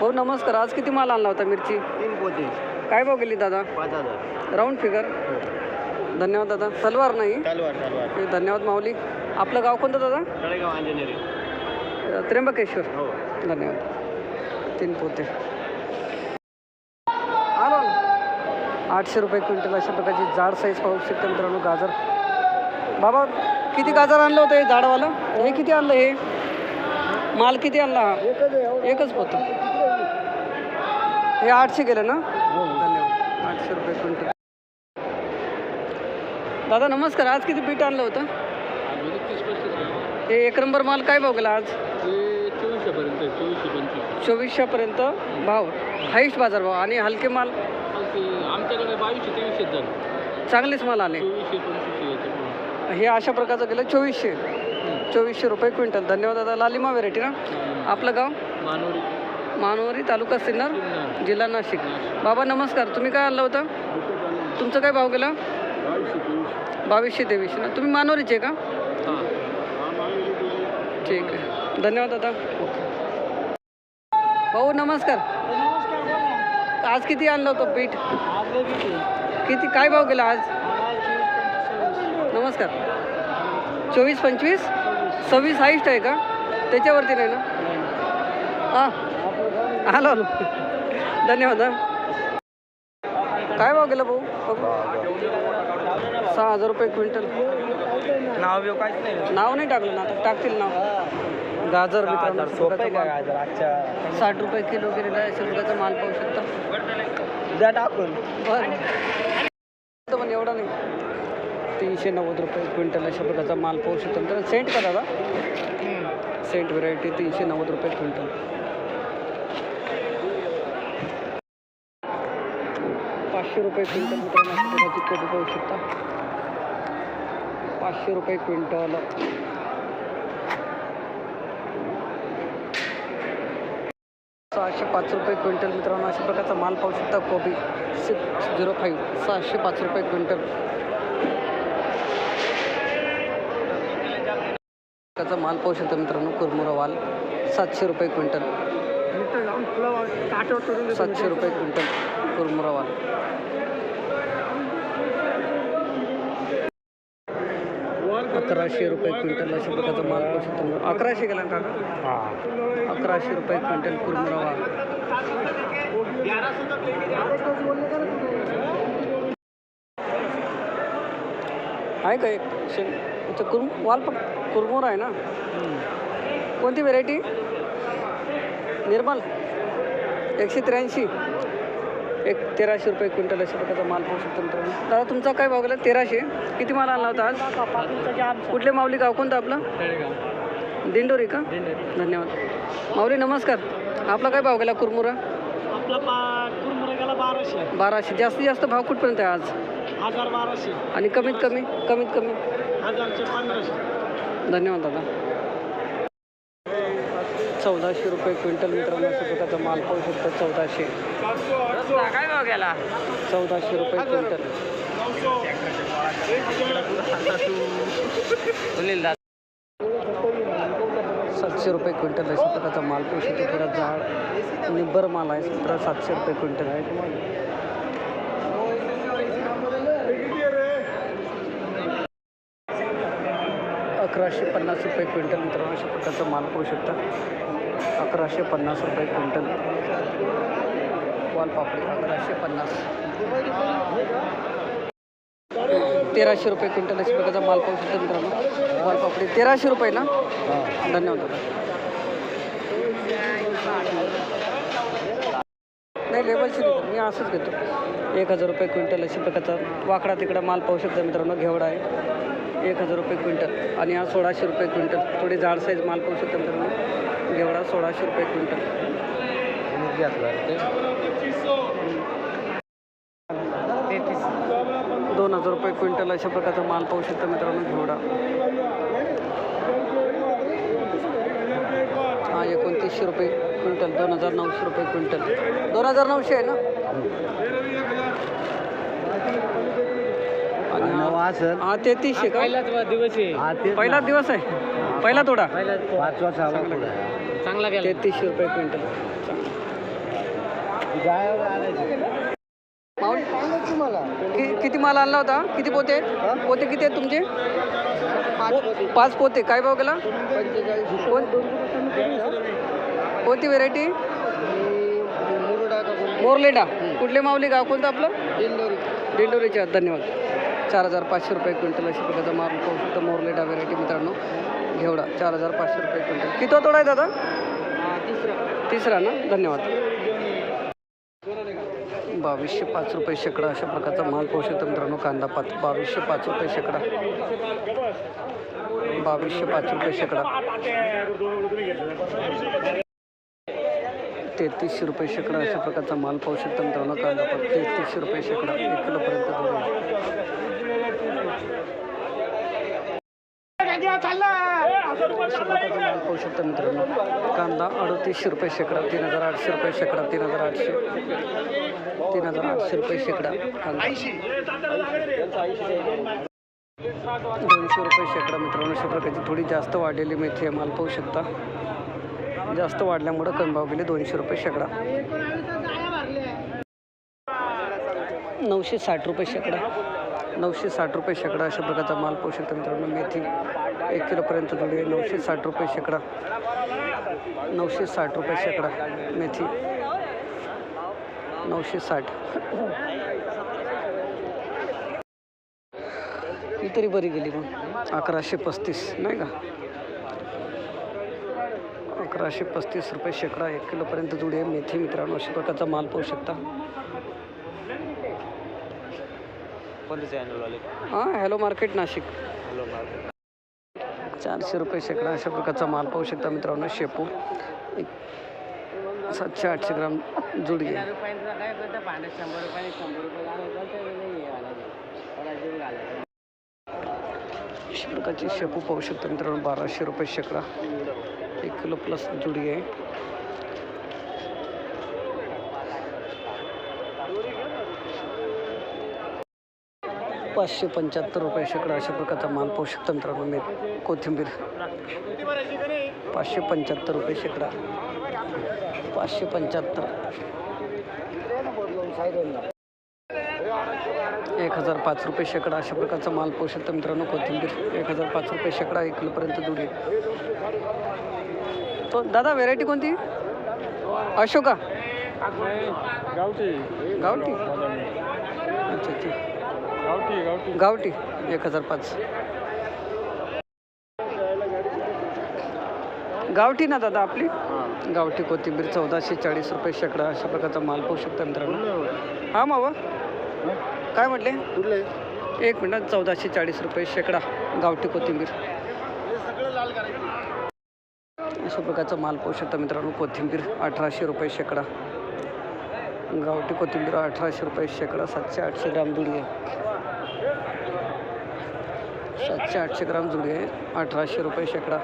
हो नमस्कार. आज किती माल आणला होता मिरची? तीन पोते. काय भाव गेली दादा? पाच हजार. Round figure. धन्यवाद दादा. तलवार नाही? तलवार तलवार. हे धन्यवाद माऊली. आपलं गाव कोणतं दादा? तळेगाव अंजनेरी. अ, त्र्यंबकेश्वर. हो. धन्यवाद. तीन पोते. आलो ना आठशे रुपये क्विंटल अशा प्रकारची जाड साईज पाहू शकता मित्रांनो गाजर. बाबा किती गाजर आणलं होतं हे जाडवालं हे किती आणलं हे? माल किती आणला? हा. एकच पोतं. हे आठशे गेलं ना? धन्यवाद. आठशे रुपये क्विंटल. दादा नमस्कार. आज किती पीठ आणलं होतं? हे एक नंबर माल काय भाव गेला आज? चोवीसशेपर्यंत भाव. हाईस्ट बाजार भाव. आणि हलके माल? आमच्याकडे बावीसशे तेवीसशे चांगलेच माल आले. हे अशा प्रकारचं गेलं चोवीसशे. चोवीसशे रुपये क्विंटल. धन्यवाद दादा. लालिमा व्हेरायटी ना? आपलं गाव? मानोरी. मानवरी तालुका सिन्नर जिल्हा नाशिक. बाबा नमस्कार. तुम्ही काय आणलं होतं? तुमचं काय भाव गेला? बावीसशे तेवीसशे ना तुम्ही मानवरीचे का? ठीक आहे. धन्यवाद दादा. भाऊ नमस्कार. आज किती आणलं होतं पीठ? किती? काय भाव गेला आज? नमस्कार. चोवीस पंचवीस? सव्वीस हाईस्ट आहे का? त्याच्यावरती नाही ना? हां. आलो आलो. धन्यवाद काय भाव गेला भाऊ? बघू. सहा हजार रुपये क्विंटल. नाव बिव काहीच नाही. नाव नाही टाकलं ना आता टाकतील नाव. गाजर मित्रांनो साठ रुपये किलो गेलेला आहे रुपयाचा माल पाहू शकता. उद्या टाकून. बरं. तो पण एवढा नाही. तीनशे नव्वद रुपये क्विंटल अशा प्रकारचा माल पाहू शकतो तर सेंट का दादा सेंट व्हरायटी तीनशे नव्वद रुपये क्विंटल. पाचशे रुपये क्विंटल मित्रांनो अशा कधी पाहू शकता. पाचशे रुपये क्विंटल. सहाशे पाच रुपये क्विंटल मित्रांनो अशा प्रकारचा माल पाहू शकता कोबी सिक्स झिरो फाईव्ह सहाशे पाच रुपये क्विंटल. त्याचा माल पाहू शकता मित्रांनो कुरमुरा वाल सातशे रुपये क्विंटल. सातशे रुपये क्विंटल कुरमुरा वाल. अकराशे रुपये क्विंटल अशा प्रकारचा माल पाहू शकतो. अकराशे गेला का अकराशे रुपये क्विंटल कुरमुरा वाल. आहे का एक? शेंग इथं कुरम वाल पण कुरमुरा आहे ना? कोणती व्हेरायटी निर्मल. एकशे त्र्याऐंशी. एक तेराशे रुपये क्विंटल अशा प्रकारचा माल पाहू शकतो मित्रांनो. दादा तुमचा काय भाव गेला? तेराशे. किती माल आणला होता आज? कुठले माऊली गाव? कोणतं आपलं? दिंडोरी का? धन्यवाद. माऊली नमस्कार. आपला काय भाव गेला? कुरमुरा? आपला पा कुरमुरा गेला बाराशे. बाराशे. जास्तीत जास्त भाव कुठपर्यंत आहे आज? हजार बाराशे. आणि कमीत कमी कमीत कमी? धन्यवाद दादा. चौदाशे रुपये क्विंटल मित्रांनो प्रकारचा माल पाहू शकतो चौदाशे. काय भाव गेला? चौदाशे रुपये क्विंटल. सातशे रुपये क्विंटल अशा प्रकारचा माल पाहू शकतो थोडा जाड निब्बर माल आहे सतरा सातशे रुपये क्विंटल आहे. अकराशे पन्नास रुपये क्विंटल मित्रांनो अशा प्रकारचा माल पाहू शकता. अकराशे पन्नास रुपये क्विंटल. वालपापडी अकराशे पन्नास. तेराशे रुपये क्विंटल अशा प्रकारचा माल पाहू शकता मित्रांनो. वालपापडी तेराशे रुपये ना? धन्यवाद. दादा नाही लेबलची नाही मी असंच घेतो. एक हजार रुपये क्विंटल अशा प्रकारचा वाकडा तिकडा माल पाहू शकता मित्रांनो घेवडा आहे. एक हजार रुपये क्विंटल. आणि हा सोळाशे रुपये क्विंटल. थोडी जाड साईज माल पाहू शकता मित्रांनो. घेवडा सोळाशे रुपये क्विंटल. दोन हजार रुपये क्विंटल अशा प्रकारचा माल पाहू शकता मित्रांनो घेवडा. हा एकोणतीसशे रुपये क्विंटल. दोन हजार नऊशे रुपये क्विंटल. दोन हजार नऊशे आहे ना? हा- हा तेहतीसशे का? दिवस आहे. पहिला दिवस आहे. पहिला तोडा. पाचवा सहावा चांगला चांगला गेला. तेहतीसशे रुपये क्विंटल. चांगला गायावर आणायची. माऊली तुम्हाला कि- किती माल आणला होता? किती पोते? पोते किती आहेत तुमचे? पाच पोते. काय भाव गेला? कोण कोणती व्हेरायटी मोरलेडा. कुठले माऊली गाव? कोणतं आपलं? दिंडोरीचे आहेत धन्यवाद. चार हजार पाचशे रुपये क्विंटल अशा प्रकारचा माल पाहू शकतो. मोरलेटा व्हेरायटी मित्रांनो. घेवडा चार हजार पाचशे रुपये क्विंटल. किती तोडा आहे दादा? तिसरा ना? धन्यवाद. बावीसशे पाच रुपये शेकडा अशा प्रकारचा माल पाहू शकतो मित्रांनो. कांदा पात. बावीसशे पाच रुपये शेकडा. बावीसशे पाच रुपये शेकडा. तेहतीसशे रुपये शेकडा अशा प्रकारचा माल पाहू शकता मित्रांनो कांदा पण तेहतीसशे रुपये शेकडा एक किलोपर्यंत माल पाहू शकता मित्रांनो. कांदा अडतीसशे रुपये शेकडा तीन हजार आठशे रुपये शेकडा तीन हजार आठशे तीन हजार आठशे रुपये शेकडा कांदा. दोनशे रुपये शेकडा मित्रांनो अशा प्रकारची थोडी जास्त वाढलेली मेथी आहे माल पाहू शकता. जास्त वाढल्यामुळं कमी भाव गेले दोनशे रुपये शेकडा. नऊशे साठ रुपये शेकडा. नऊशे साठ रुपये शेकडा अशा प्रकारचा माल पाहू शकता मित्रांनो मेथी एक किलोपर्यंत जोडी आहे. नऊशे साठ रुपये शेकडा. नऊशे साठ रुपये शेकडा मेथी. नऊशे साठ. ही तरी बरी गेली मग. अकराशे पस्तीस नाही का? अकराशे पस्तीस रुपये शेकडा एक किलोपर्यंत जुडी आहे. मेथी मित्रांनो अशा प्रकारचा माल पाहू शकता. हां हॅलो मार्केट नाशिक. चारशे रुपये शेकडा अशा प्रकारचा माल पाहू शकता मित्रांनो शेपू. एक सातशे आठशे ग्राम जुडी आहे. शंभर रुपये शंभर रुपये अशा प्रकारची शेपू पाहू शकता मित्रांनो बाराशे रुपये शेकडा. एक किलो प्लस जुडी आहे. पाचशे पंच्याहत्तर रुपये शेकडा अशा प्रकारचा माल पाहू शकता मित्रांनो मी कोथिंबीर. पाचशे पंच्याहत्तर रुपये शेकडा. पाचशे पंच्याहत्तर. एक हजार पाच रुपये शेकडा अशा प्रकारचा माल पाहू शकता मित्रांनो कोथिंबीर. एक हजार पाच रुपये शेकडा एक किलोपर्यंत जुडी तो दादा व्हेरायटी कोणती? अशोका. गावठी. गावठी? अच्छा अच्छा. गावठी एक हजार पाच. गावठी ना दादा आपली? गावठी कोथिंबीर चौदाशे चाळीस रुपये शेकडा अशा प्रकारचा माल पाहू शकता मित्रांनो. हां? मावा. काय म्हटले? एक मिनिट चौदाशे चाळीस रुपये शेकडा गावठी कोथिंबीर. अशा प्रकारचा माल पाहू शकता मित्रांनो. कोथिंबीर अठराशे रुपये शेकडा. गावठी कोथिंबीर अठराशे रुपये शेकडा. सातशे आठशे ग्राम जुडी आहे. सातशे आठशे ग्राम जुडी आहे. अठराशे रुपये शेकडा.